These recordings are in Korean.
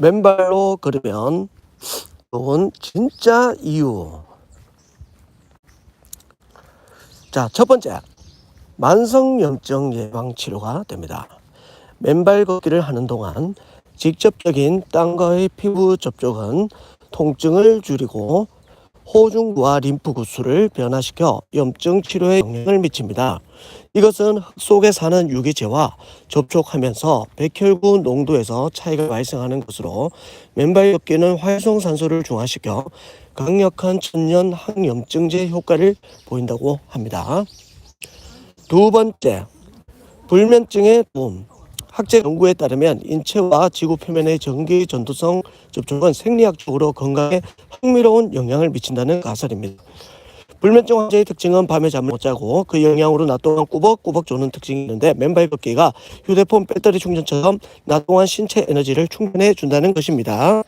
맨발로 걸으면 좋은 진짜 이유. 자, 첫 번째. 만성염증 예방 치료가 됩니다. 맨발 걷기를 하는 동안 직접적인 땀과의 피부 접촉은 통증을 줄이고 호중과 림프 구수를 변화시켜 염증 치료에 영향을 미칩니다. 이것은 흙 속에 사는 유기체와 접촉하면서 백혈구 농도에서 차이가 발생하는 것으로 맨발 걷기는 활성산소를 중화시켜 강력한 천연 항염증제 효과를 보인다고 합니다. 두 번째, 불면증의 도움. 학제 연구에 따르면 인체와 지구 표면의 전기 전도성 접촉은 생리학적으로 건강에 흥미로운 영향을 미친다는 가설입니다. 불면증 환자의 특징은 밤에 잠을 못 자고 그 영향으로 낮 동안 꾸벅꾸벅 조는 특징이 있는데 맨발 걷기가 휴대폰 배터리 충전처럼 낮 동안 신체 에너지를 충전해 준다는 것입니다.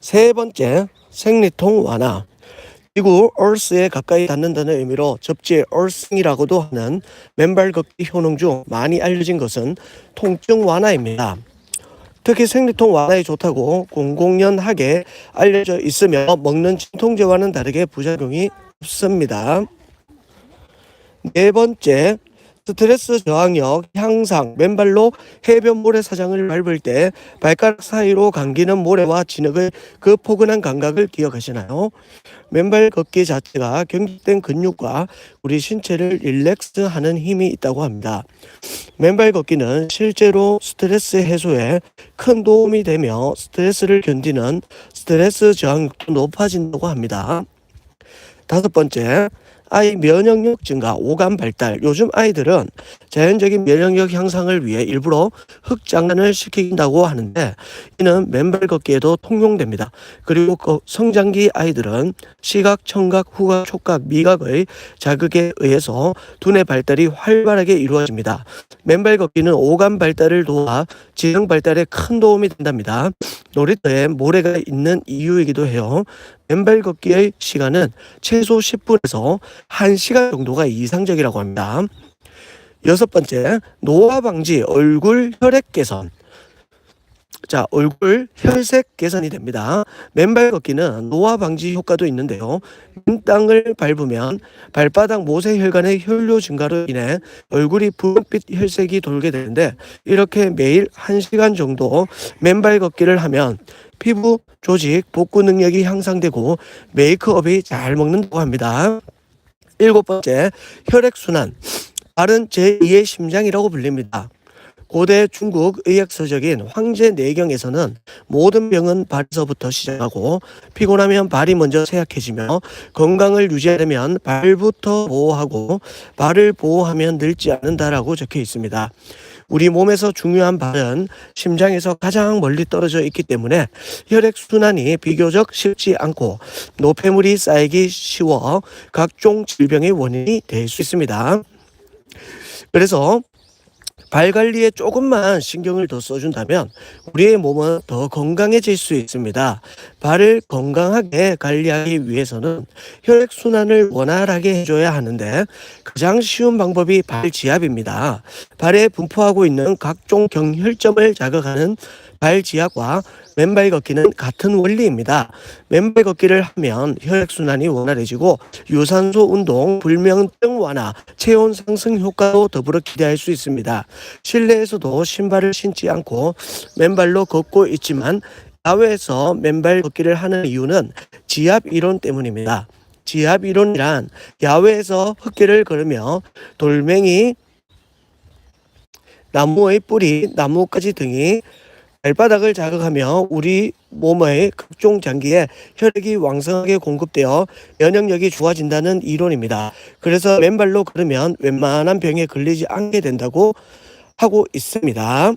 세 번째, 생리통 완화. 지구 얼스에 가까이 닿는다는 의미로 접지 얼싱이라고도 하는 맨발 걷기 효능 중 많이 알려진 것은 통증 완화입니다. 특히 생리통 완화에 좋다고 공공연하게 알려져 있으며 먹는 진통제와는 다르게 부작용이 없습니다. 네 번째, 스트레스 저항력 향상 맨발로 해변 모래사장을 밟을 때 발가락 사이로 감기는 모래와 진흙의 그 포근한 감각을 기억하시나요? 맨발 걷기 자체가 경직된 근육과 우리 신체를 릴렉스하는 힘이 있다고 합니다. 맨발 걷기는 실제로 스트레스 해소에 큰 도움이 되며 스트레스를 견디는 스트레스 저항력도 높아진다고 합니다. 다섯 번째, 아이 면역력 증가, 오감 발달. 요즘 아이들은 자연적인 면역력 향상을 위해 일부러 흙장난을 시킨다고 하는데 이는 맨발 걷기에도 통용됩니다. 그리고 그 성장기 아이들은 시각, 청각, 후각, 촉각, 미각의 자극에 의해서 두뇌 발달이 활발하게 이루어집니다. 맨발 걷기는 오감 발달을 도와 지능 발달에 큰 도움이 된답니다. 놀이터에 모래가 있는 이유이기도 해요. 맨발 걷기의 시간은 최소 10분에서 1시간 정도가 이상적이라고 합니다. 여섯 번째, 노화 방지 얼굴 혈액 개선. 자, 얼굴 혈색 개선이 됩니다. 맨발 걷기는 노화 방지 효과도 있는데요. 민 땅을 밟으면 발바닥 모세 혈관의 혈류 증가로 인해 얼굴이 분홍빛 혈색이 돌게 되는데 이렇게 매일 1시간 정도 맨발 걷기를 하면 피부, 조직, 복구 능력이 향상되고 메이크업이 잘 먹는다고 합니다. 일곱 번째, 혈액순환. 발은 제2의 심장이라고 불립니다. 고대 중국 의학서적인 황제 내경에서는 모든 병은 발에서부터 시작하고 피곤하면 발이 먼저 쇠약해지며 건강을 유지하려면 발부터 보호하고 발을 보호하면 늙지 않는다라고 적혀 있습니다. 우리 몸에서 중요한 발은 심장에서 가장 멀리 떨어져 있기 때문에 혈액 순환이 비교적 쉽지 않고 노폐물이 쌓이기 쉬워 각종 질병의 원인이 될 수 있습니다. 그래서 발 관리에 조금만 신경을 더 써준다면 우리의 몸은 더 건강해질 수 있습니다. 발을 건강하게 관리하기 위해서는 혈액순환을 원활하게 해줘야 하는데 가장 쉬운 방법이 발 지압입니다. 발에 분포하고 있는 각종 경혈점을 자극하는 발 지압과 맨발 걷기는 같은 원리입니다. 맨발 걷기를 하면 혈액순환이 원활해지고 유산소 운동, 불면증 완화, 체온 상승 효과도 더불어 기대할 수 있습니다. 실내에서도 신발을 신지 않고 맨발로 걷고 있지만 야외에서 맨발 걷기를 하는 이유는 지압 이론 때문입니다. 지압 이론이란 야외에서 흙길을 걸으며 돌멩이, 나무의 뿌리, 나뭇가지 등이 발바닥을 자극하며 우리 몸의 각종 장기에 혈액이 왕성하게 공급되어 면역력이 좋아진다는 이론입니다. 그래서 맨발로 걸으면 웬만한 병에 걸리지 않게 된다고 하고 있습니다.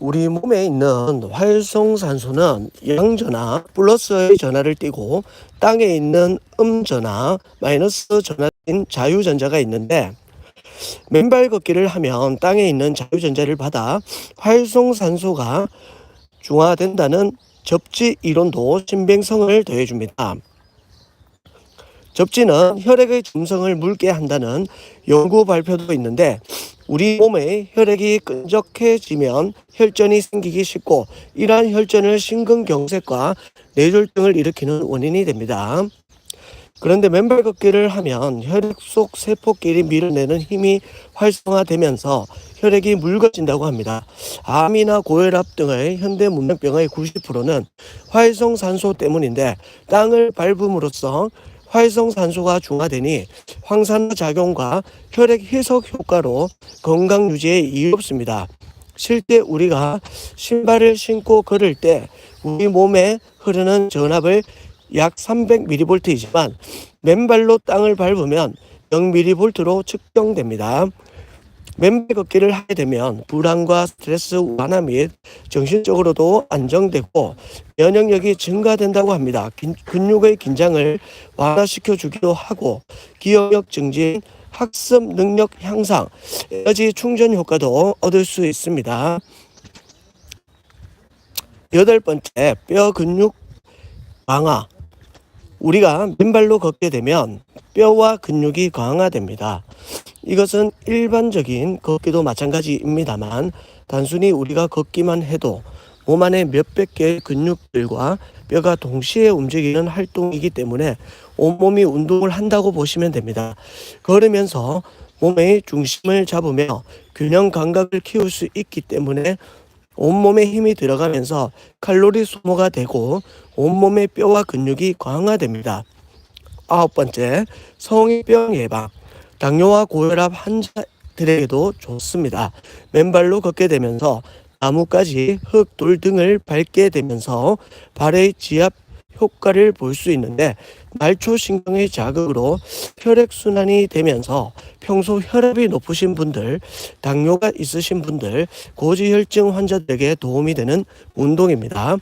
우리 몸에 있는 활성산소는 양전화 플러스의 전하를 띠고 땅에 있는 음전화 마이너스 전하인 자유전자가 있는데 맨발 걷기를 하면 땅에 있는 자유전자를 받아 활성산소가 중화된다는 접지 이론도 신빙성을 더해줍니다. 접지는 혈액의 점성을 묽게 한다는 연구 발표도 있는데 우리 몸의 혈액이 끈적해지면 혈전이 생기기 쉽고 이러한 혈전을 심근경색과 뇌졸중을 일으키는 원인이 됩니다. 그런데 맨발 걷기를 하면 혈액 속 세포끼리 밀어내는 힘이 활성화되면서 혈액이 묽어진다고 합니다. 암이나 고혈압 등의 현대 문명병의 90%는 활성산소 때문인데 땅을 밟음으로써 활성산소가 중화되니 황산화 작용과 혈액 희석 효과로 건강 유지에 이롭습니다. 실제 우리가 신발을 신고 걸을 때 우리 몸에 흐르는 전압을 약 300mV이지만 맨발로 땅을 밟으면 0mV로 측정됩니다. 맨발 걷기를 하게 되면 불안과 스트레스 완화 및 정신적으로도 안정되고 면역력이 증가된다고 합니다. 긴- 근육의 긴장을 완화시켜 주기도 하고 기억력 증진, 학습 능력 향상, 에너지 충전 효과도 얻을 수 있습니다. 여덟 번째, 뼈 근육 강화. 우리가 맨발로 걷게 되면 뼈와 근육이 강화됩니다. 이것은 일반적인 걷기도 마찬가지입니다만 단순히 우리가 걷기만 해도 몸 안에 몇백 개의 근육들과 뼈가 동시에 움직이는 활동이기 때문에 온몸이 운동을 한다고 보시면 됩니다. 걸으면서 몸의 중심을 잡으며 균형 감각을 키울 수 있기 때문에 온몸에 힘이 들어가면서 칼로리 소모가 되고 온몸의 뼈와 근육이 강화됩니다. 아홉 번째, 성인병 예방. 당뇨와 고혈압 환자들에게도 좋습니다. 맨발로 걷게 되면서 나뭇가지, 흙, 돌 등을 밟게 되면서 발의 지압 효과를 볼 수 있는데 말초신경의 자극으로 혈액순환이 되면서 평소 혈압이 높으신 분들, 당뇨가 있으신 분들, 고지혈증 환자들에게 도움이 되는 운동입니다.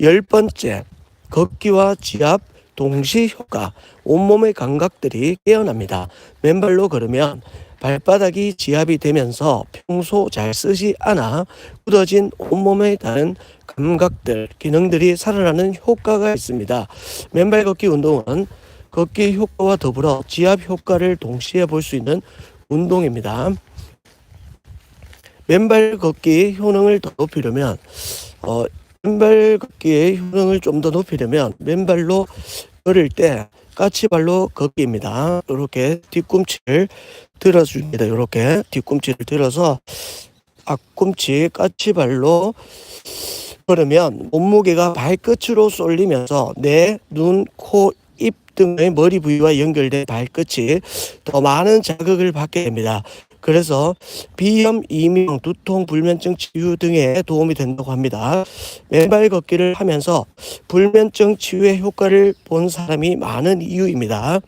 열 번째, 걷기와 지압 동시 효과, 온몸의 감각들이 깨어납니다. 맨발로 걸으면 발바닥이 지압이 되면서 평소 잘 쓰지 않아 굳어진 온몸의 다른 감각들, 기능들이 살아나는 효과가 있습니다. 맨발 걷기 운동은 걷기 효과와 더불어 지압 효과를 동시에 볼 수 있는 운동입니다. 맨발 걷기 효능을 더 높이려면 어, 맨발 걷기의 효능을 좀 더 높이려면 맨발로 걸을 때 까치발로 걷기입니다. 이렇게 뒤꿈치를 들어줍니다. 이렇게 뒤꿈치를 들어서 앞꿈치 까치발로 걸으면 몸무게가 발끝으로 쏠리면서 뇌, 눈, 코, 입 등의 머리 부위와 연결된 발끝이 더 많은 자극을 받게 됩니다. 그래서 비염, 이명, 두통, 불면증 치유 등에 도움이 된다고 합니다. 맨발 걷기를 하면서 불면증 치유의 효과를 본 사람이 많은 이유입니다.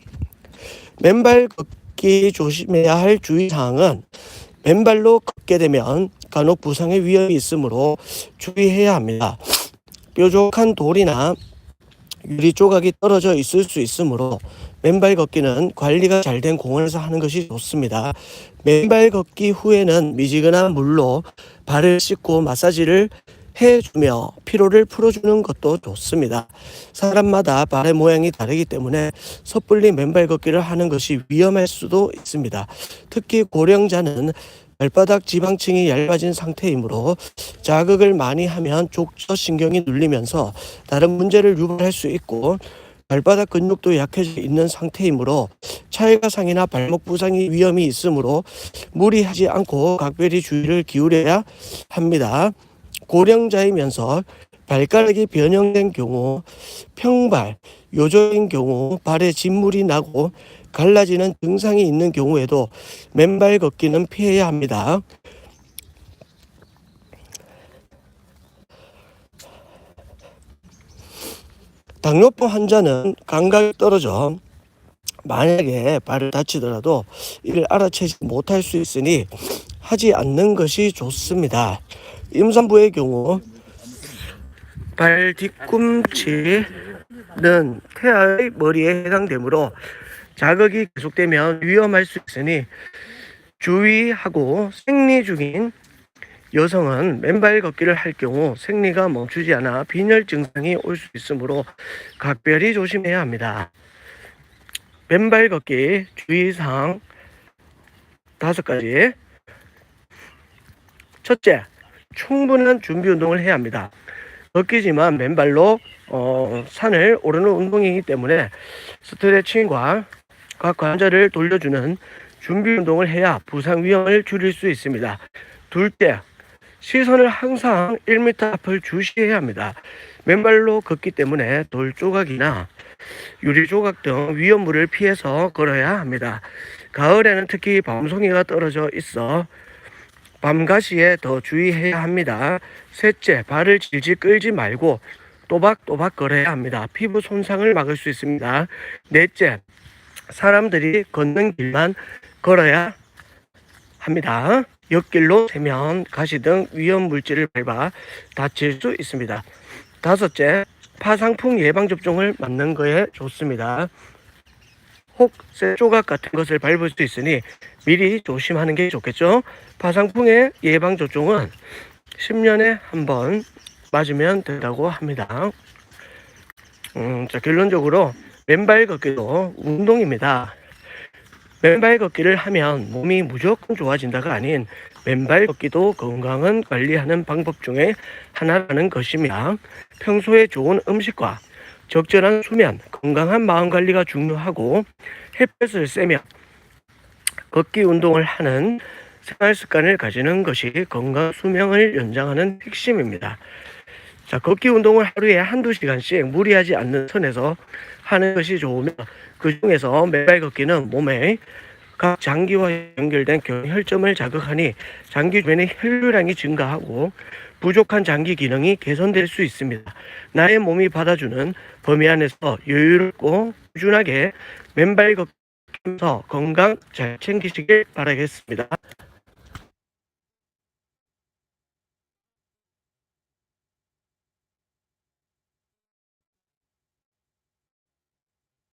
맨발 걷기 조심해야 할 주의사항은 맨발로 걷게 되면 간혹 부상의 위험이 있으므로 주의해야 합니다. 뾰족한 돌이나 유리 조각이 떨어져 있을 수 있으므로 맨발 걷기는 관리가 잘 된 공원에서 하는 것이 좋습니다. 맨발 걷기 후에는 미지근한 물로 발을 씻고 마사지를 해주며 피로를 풀어주는 것도 좋습니다. 사람마다 발의 모양이 다르기 때문에 섣불리 맨발 걷기를 하는 것이 위험할 수도 있습니다. 특히 고령자는 발바닥 지방층이 얇아진 상태이므로 자극을 많이 하면 족저신경이 눌리면서 다른 문제를 유발할 수 있고 발바닥 근육도 약해져 있는 상태이므로 차이가상이나 발목 부상이 위험이 있으므로 무리하지 않고 각별히 주의를 기울여야 합니다. 고령자이면서 발가락이 변형된 경우, 평발, 요조인 경우, 발에 진물이 나고 갈라지는 증상이 있는 경우에도 맨발 걷기는 피해야 합니다. 당뇨병 환자는 감각이 떨어져 만약에 발을 다치더라도 이를 알아채지 못할 수 있으니 하지 않는 것이 좋습니다. 임산부의 경우 발 뒤꿈치는 태아의 머리에 해당되므로 자극이 계속되면 위험할 수 있으니 주의하고 생리 중인 여성은 맨발 걷기를 할 경우 생리가 멈추지 않아 빈혈 증상이 올 수 있으므로 각별히 조심해야 합니다. 맨발 걷기 주의사항 다섯 가지. 첫째, 충분한 준비 운동을 해야 합니다. 걷기지만 맨발로 어, 산을 오르는 운동이기 때문에 스트레칭과 각 관절을 돌려주는 준비 운동을 해야 부상 위험을 줄일 수 있습니다. 둘째, 시선을 항상 1m 앞을 주시해야 합니다. 맨발로 걷기 때문에 돌 조각이나 유리 조각 등 위험물을 피해서 걸어야 합니다. 가을에는 특히 밤송이가 떨어져 있어 밤가시에 더 주의해야 합니다. 셋째, 발을 질질 끌지 말고 또박또박 걸어야 합니다. 피부 손상을 막을 수 있습니다. 넷째, 사람들이 걷는 길만 걸어야 합니다. 옆길로 세면 가시 등 위험 물질을 밟아 다칠 수 있습니다. 다섯째, 파상풍 예방 접종을 맞는 거에 좋습니다. 혹 쇠 조각 같은 것을 밟을 수 있으니 미리 조심하는 게 좋겠죠. 파상풍의 예방 접종은 10년에 한 번 맞으면 된다고 합니다. 음, 자, 결론적으로 맨발 걷기도 운동입니다. 맨발 걷기를 하면 몸이 무조건 좋아진다가 아닌 맨발 걷기도 건강을 관리하는 방법 중에 하나라는 것입니다. 평소에 좋은 음식과 적절한 수면, 건강한 마음 관리가 중요하고 햇볕을 쐬며 걷기 운동을 하는 생활 습관을 가지는 것이 건강 수명을 연장하는 핵심입니다. 자, 걷기 운동을 하루에 한두 시간씩 무리하지 않는 선에서 하는 것이 좋으며 그 중에서 맨발 걷기는 몸에 각 장기와 연결된 경혈점을 자극하니 장기 주변의 혈류량이 증가하고 부족한 장기 기능이 개선될 수 있습니다. 나의 몸이 받아주는 범위 안에서 여유롭고 꾸준하게 맨발 걷기면서 건강 잘 챙기시길 바라겠습니다.